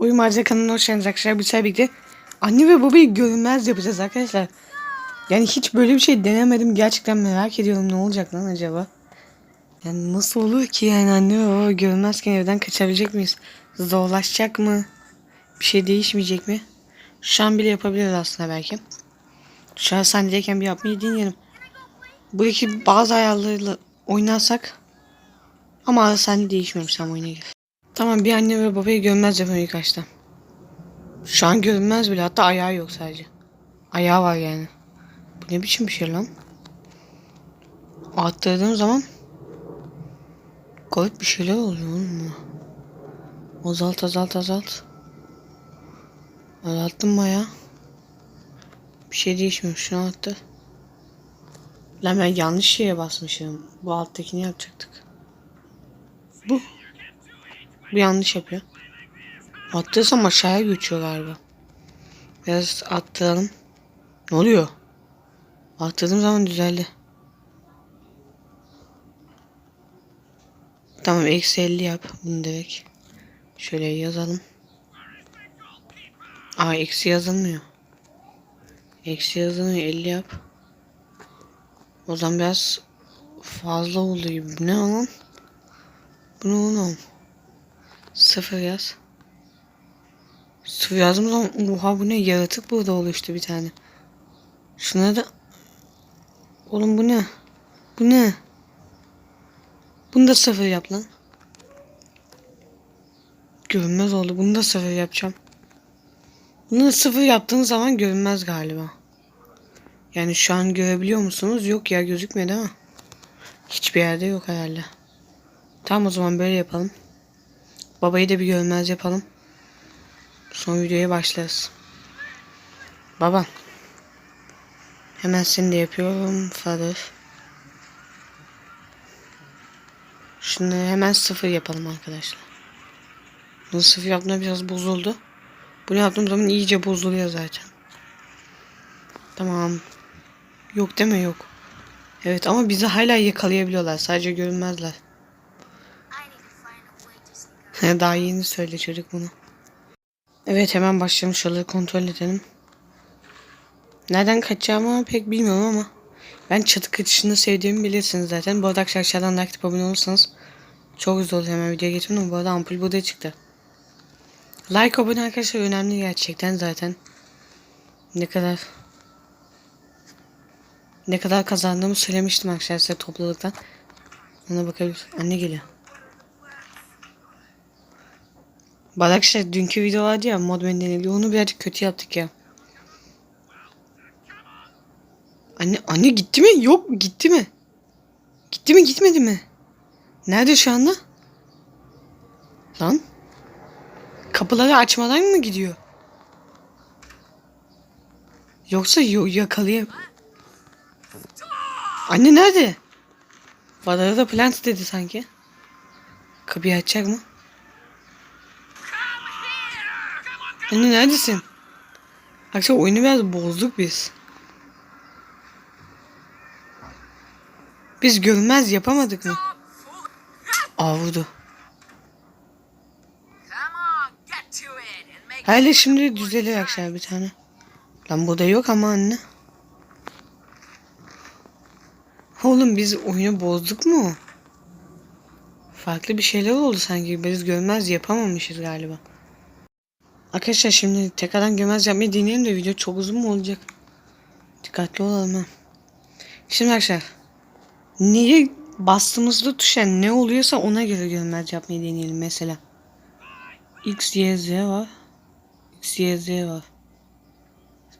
Uyumaca kanalına hoş geldiniz arkadaşlar. Bir sefer birlikte anne ve babayı görünmez yapacağız arkadaşlar. Yani hiç böyle bir şey denemedim. Gerçekten merak ediyorum ne olacak lan acaba. Yani nasıl olur ki yani anne ve baba görünmezken evden kaçabilecek miyiz? Zorlaşacak mı? Bir şey değişmeyecek mi? Şu an bile yapabiliriz aslında belki. Şu an sendeyken bir yapmayı deneyelim. Buradaki bazı ayarlarıyla oynarsak ama sen değişmiyormuş sen oyuna gir. Tamam bir anne ve babayı görünmez yapıyorum ilk başta. Şu an görünmez bile hatta ayağı yok sadece. Ayağı var yani. Bu ne biçim bir şey lan? Attırdığım zaman garip bir şeyler oluyor oğlum. Azalt azalt azalt. Azalttım baya. Bir şey değişmiyor. Şunu attı. Lan ben yanlış şeye basmışım. Bu alttakini yapacaktık. Bu. Yanlış yapıyor. Attıysam aşağıya göçüyor galiba. Biraz attıralım. Ne oluyor? Attırdığım zaman düzeldi. Tamam eksi 50 yap bunu direkt. Şöyle yazalım. Aa eksi yazılmıyor. Eksi yazılmıyor 50 yap. O zaman biraz fazla oldu gibi. Ne lan? Bu ne oğlum? Sıfır yaz. Sıfır yazdığım zaman oha bu ne yaratık burada oluştu bir tane. Şuna da Oğlum bu ne? Bu ne? Bunu da sıfır yap lan. Görünmez oldu. Bunu da sıfır yapacağım. Bunu sıfır yaptığın zaman görünmez galiba. Yani şu an görebiliyor musunuz? Yok ya gözükmüyor değil mi? Hiçbir yerde yok herhalde. Tamam o zaman böyle yapalım. Babayı da bir görmez yapalım. Son videoya başlarız. Baba. Hemen seni de yapıyorum. Father. Şunu hemen sıfır yapalım arkadaşlar. Bunu sıfır yaptığımda biraz bozuldu. Bunu yaptığım zaman iyice bozuluyor zaten. Tamam. Yok deme yok. Evet ama bizi hala yakalayabiliyorlar. Sadece görünmezler. Daha yeni söyle çocuk bunu. Evet hemen başlayalım. Şuraları kontrol edelim. Nereden kaçacağımı pek bilmiyorum ama ben çatı kaçışını sevdiğimi bilirsiniz zaten. Bu arada aşağıdan like atıp abone olursanız çok güzel olur. Hemen videoya geçelim. Bu arada ampul burada çıktı. Like abone arkadaşlar önemli gerçekten zaten. Ne kadar ne kadar kazandığımı söylemiştim arkadaşlar size topluluktan. Ona bakabilir. Anne geliyor. Bak arkadaşlar dünkü video vardı ya modben deniliyor. Onu birazcık kötü yaptık ya. Anne anne gitti mi? Yok gitti mi? Gitti mi gitmedi mi? Nerede şu anda? Lan? Kapıları açmadan mı gidiyor? Yoksa yo yakalayayım. Anne nerede? Bana da plant dedi sanki. Kapıyı açacak mı? Anne neredesin? Akşam oyunu biraz bozduk biz. Biz görmez yapamadık mı? Aa vurdu. Hele şimdi düzelir akşam bir tane. Lan burada yok ama anne. Oğlum biz oyunu bozduk mu? Farklı bir şeyler oldu sanki. Biz görmez yapamamışız galiba. Arkadaşlar şimdi tekrardan görmez yapmayı deneyelim de video çok uzun mu olacak? Dikkatli olalım ha. Şimdi arkadaşlar. Neye bastığımızda tuşa ne oluyorsa ona göre görmez yapmayı deneyelim mesela. X, Y, Z var. X, Y, Z var.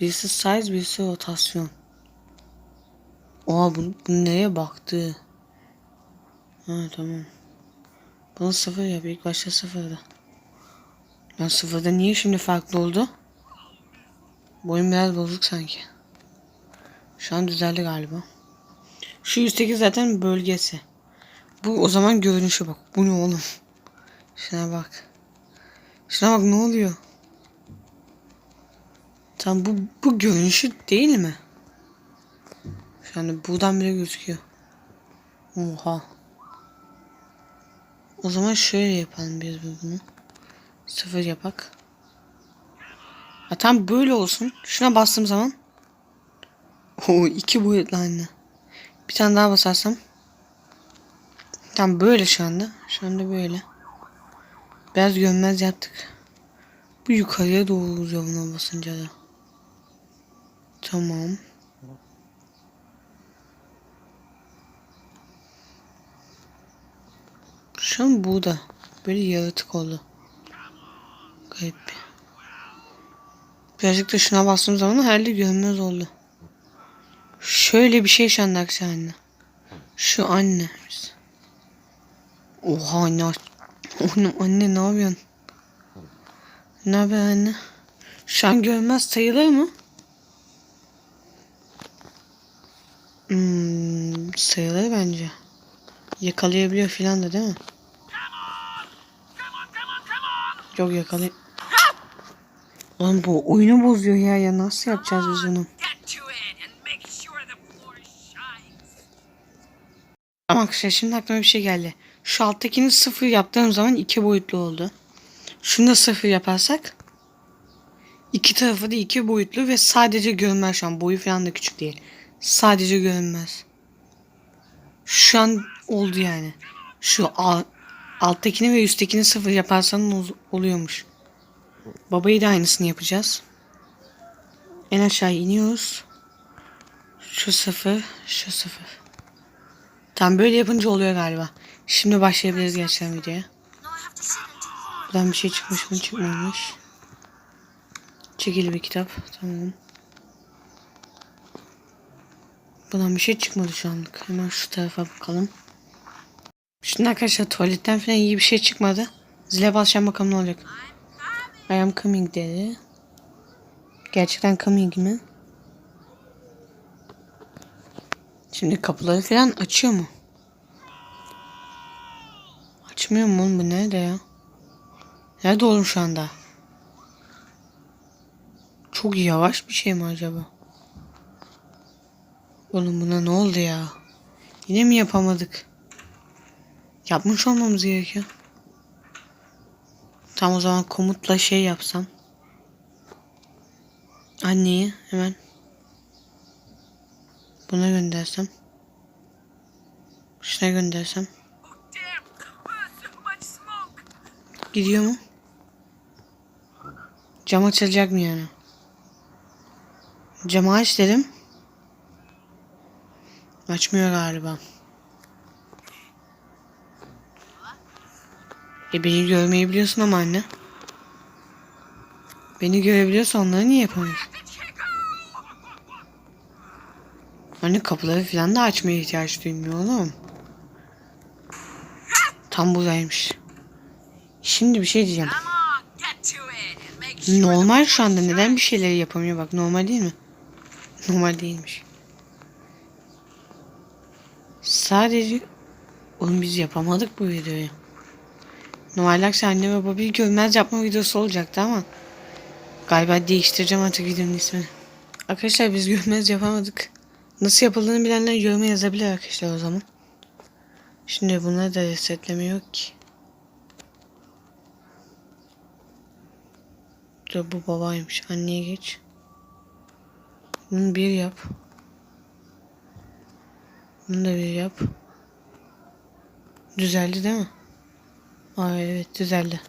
Birisi size, birisi rotasyon. Oha bu, bu neye baktı? Ha tamam. Bunu sıfır yap. İlk başta sıfırda. Ben sıfırda niye şimdi farklı oldu? Boyun biraz bozuk sanki. Şu an düzeldi galiba. Şu üstteki zaten bölgesi. Bu o zaman görünüşü bak. Bu ne oğlum? Şuna bak. Şuna bak ne oluyor? Tam bu bu görünüşü değil mi? Yani buradan bile gözüküyor. Oha. O zaman şöyle yapalım biz bunu. Sıfır yapak. Ha, tam böyle olsun. Şuna bastığım zaman. Oo iki boyutlu anne. Bir tane daha basarsam. Tam böyle şu anda. Şu anda böyle. Biraz görünmez yaptık. Bu yukarıya doğru uzuyor buna basınca da. Tamam. Şu an burada. Böyle yaratık oldu. Bir. Birazcık da şuna bastığım zaman herhalde görünmez oldu. Şöyle bir şey anda aksi anne. Şu anne. Oha anne. Oğlum anne ne yapıyorsun? Ne haber anne? Şu an görünmez sayılır mı? Hmm, sayılır bence. Yakalayabiliyor filan da değil mi? Yok yakalay... Oğlum bu oyunu bozuyor ya ya nasıl yapacağız biz shines. Ama arkadaşlar şimdi aklıma bir şey geldi. Şu alttakini sıfır yaptığım zaman iki boyutlu oldu. Şunu da sıfır yaparsak iki tarafı da iki boyutlu ve sadece görünmez şu an. Boyu falan da küçük değil. Sadece görünmez. Şu an oldu yani. Şu al, alttakini ve üsttekini sıfır yaparsan ol- oluyormuş. Babayı da aynısını yapacağız. En aşağı iniyoruz. Şu sıfır, şu sıfır. Tam böyle yapınca oluyor galiba. Şimdi başlayabiliriz gerçekten videoya. Buradan bir şey çıkmış mı çıkmamış. Çekili bir kitap. Tamam. Buradan bir şey çıkmadı şu anlık. Hemen şu tarafa bakalım. Şimdi arkadaşlar tuvaletten falan iyi bir şey çıkmadı. Zile basacağım bakalım ne olacak. I am coming dedi. Gerçekten coming mi? Şimdi kapıları falan açıyor mu? Açmıyor mu oğlum bu nerede ya? Nerede oğlum şu anda? Çok yavaş bir şey mi acaba? Oğlum buna ne oldu ya? Yine mi yapamadık? Yapmış olmamız gerekiyor. Tam o zaman komutla şey yapsam. Anneyi hemen buna göndersem. Şuna göndersem. Gidiyor mu? Cam açılacak mı yani? Camı aç dedim. Açmıyor galiba. E beni görmeyi biliyorsun ama anne. Beni görebiliyorsa onları niye yapamıyorsun? Anne kapıları falan da açmaya ihtiyaç duymuyor oğlum. Tam buradaymış. Şimdi bir şey diyeceğim. Normal şu anda neden bir şeyleri yapamıyor bak normal değil mi? Normal değilmiş. Sadece oğlum biz yapamadık bu videoyu. Normalde akşam anne ve babayı görmez yapma videosu olacaktı ama galiba değiştireceğim artık videonun ismini. Arkadaşlar biz görmez yapamadık. Nasıl yapıldığını bilenler yoruma yazabilir arkadaşlar o zaman. Şimdi bunları da resetleme yok ki. Dur bu babaymış. Anneye geç. Bunu bir yap. Bunu da bir yap. Düzeldi değil mi? Aa evet düzeldi.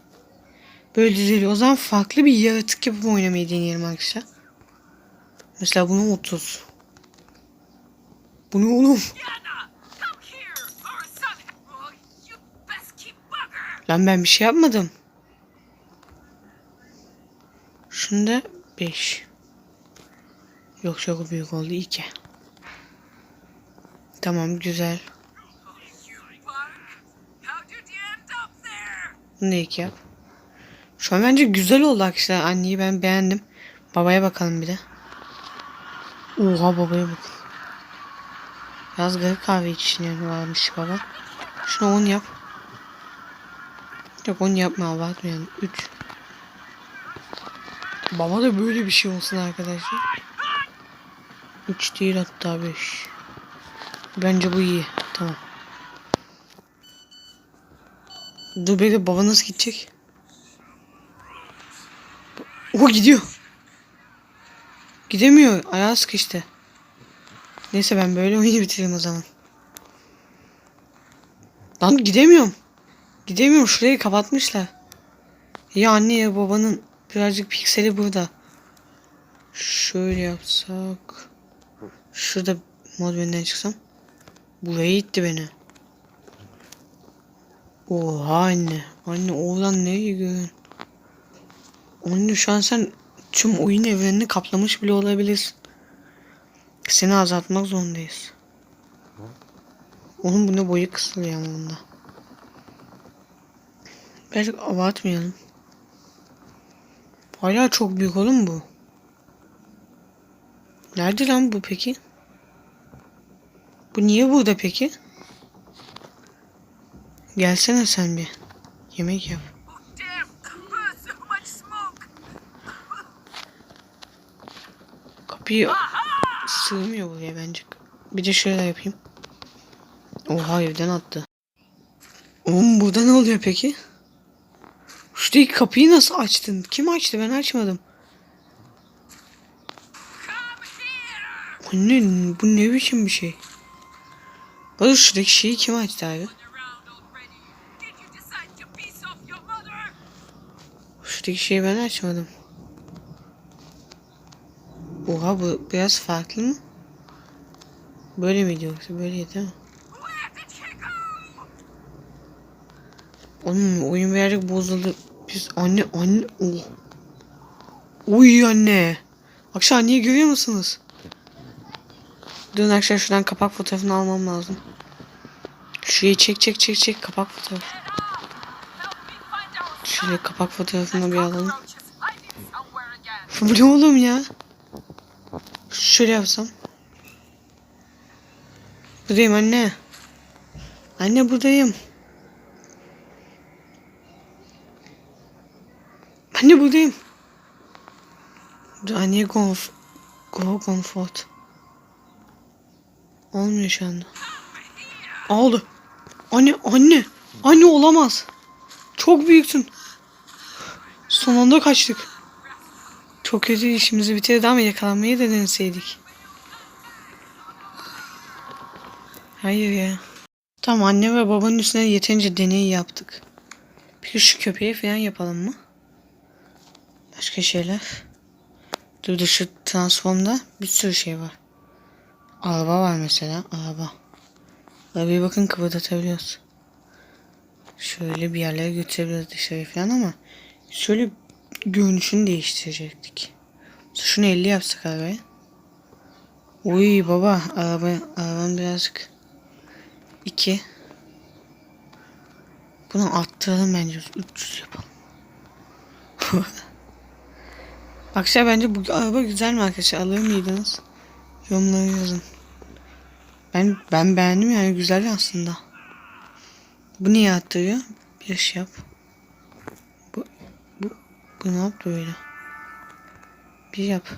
Böyle düzeliyor. O zaman farklı bir yaratık yapıp oynamayı deneyelim arkadaşlar. Mesela bunu 30. Bu ne oğlum? Lan ben bir şey yapmadım. Şunda 5. Yok çok büyük oldu 2. Tamam güzel. Bunu da 2 yap. Şu an bence güzel oldu arkadaşlar. Anneyi ben beğendim. Babaya bakalım bir de. Oha babaya bakın. Biraz garip kahve içişini varmış baba. Şunu 10 yap. Yok 10 yapma abartmayalım. 3. Baba da böyle bir şey olsun arkadaşlar. 3 değil hatta 5. Bence bu iyi. Tamam. Dur bekle baba nasıl gidecek? O gidiyor. Gidemiyor. Ayağı sıkıştı. Neyse ben böyle oyunu bitireyim o zaman. Lan gidemiyorum. Gidemiyorum. Şurayı kapatmışlar. Ya anne ya babanın birazcık pikseli burada. Şöyle yapsak. Şurada mod menüden çıksam. Buraya itti beni. Oha anne. Anne oğlan nereye gidiyorsun? Anne şu an sen tüm oyun evrenini kaplamış bile olabilirsin. Seni azaltmak zorundayız. Onun bu ne boyu kısılıyor ama bunda. Birazcık abartmayalım. Hala çok büyük oğlum bu. Nerede lan bu peki? Bu niye burada peki? Gelsene sen bir. Yemek yap. Kapıyı sığmıyor buraya bence. Bir de şöyle yapayım. Oha evden attı. Oğlum burada ne oluyor peki? Şuradaki kapıyı nasıl açtın? Kim açtı? Ben açmadım. Anne bu ne biçim bir şey? Bana şuradaki şeyi kim açtı abi? Şuradaki şeyi ben açmadım. Oha bu biraz farklı mı? Böyle miydi yoksa böyleydi değil mi? Oğlum oyun birazcık bozuldu. Biz anne anne oh. Uy anne. Akşam anneyi görüyor musunuz? Dün akşam şuradan kapak fotoğrafını almam lazım. Şurayı çek çek çek çek kapak fotoğrafı. Şöyle kapak fotoğrafını bir alalım. Bu ne oğlum ya? Şöyle yapsam. Buradayım anne. Anne buradayım. Anne buradayım. Dur anneye go, comfort. Olmuyor şu anda. Oldu. Anne anne. Anne olamaz. Çok büyüksün. Son anda kaçtık. Çok kötü işimizi bitirdi ama yakalanmayı da deneseydik. Hayır ya. Tamam anne ve babanın üstüne yeterince deney yaptık. Peki şu köpeği falan yapalım mı? Başka şeyler. Dur dur şu transformda bir sürü şey var. Araba var mesela. Araba. Arabayı bakın kıvırdatabiliyoruz. Şöyle bir yerlere götürebiliriz dışarı falan ama şöyle görünüşünü değiştirecektik. Şunu 50 yapsak arabaya. Uy baba araba arabanın birazcık 2 Bunu arttıralım bence 300 yapalım. Arkadaşlar bence bu araba güzel mi arkadaşlar alır mıydınız? Yorumlara yazın. Ben ben beğendim yani güzel aslında. Bu niye arttırıyor? Bir şey yap. Bu ne yaptı öyle? Bir yap.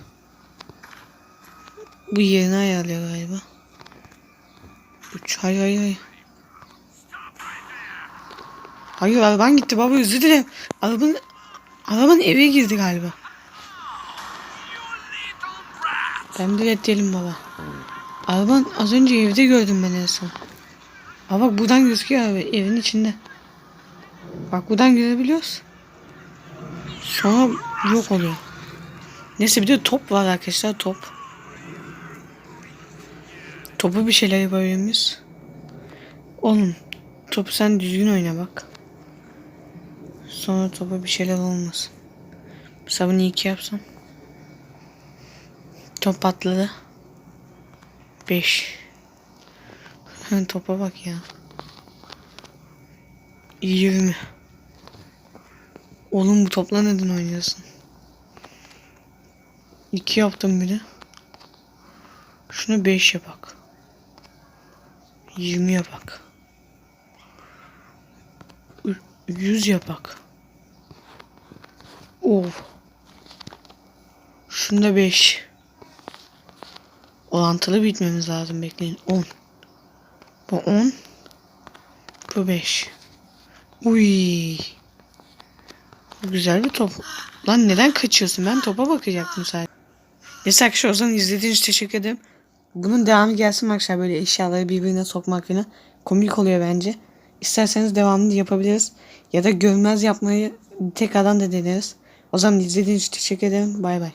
Bu yerini ayarlıyor galiba. Üç. Hayır hayır hayır. Hayır araban gitti baba özür dilerim. Arabanın, arabanın eve girdi galiba. Ben de reddeyelim baba. Araban az önce evde gördüm ben en son. Aa bak buradan gözüküyor abi evin içinde. Bak buradan görebiliyoruz. Sonra yok oluyor. Neyse bir de top var arkadaşlar top. Topu bir şeyler yapabilir miyiz? Oğlum topu sen düzgün oyna bak. Sonra topa bir şeyler olmasın. Mesela bunu iki yapsam. Top patladı. Beş. Topa bak ya. 20. Oğlum bu topla neden oynuyorsun? 2 yaptım bir de. Şunu 5 yapak. 20 yapak. 100 yapak. Of. Şunda 5. Olantılı bitmemiz lazım bekleyin. 10. Bu 10. Bu 5. Uy. Bu güzel bir top. Lan neden kaçıyorsun? Ben topa bakacaktım sadece. Neyse arkadaşlar o zaman izlediğiniz için teşekkür ederim. Bunun devamı gelsin arkadaşlar böyle eşyaları birbirine sokmak falan. Komik oluyor bence. İsterseniz devamını yapabiliriz. Ya da görmez yapmayı tekrardan da deneriz. O zaman izlediğiniz için teşekkür ederim. Bay bay.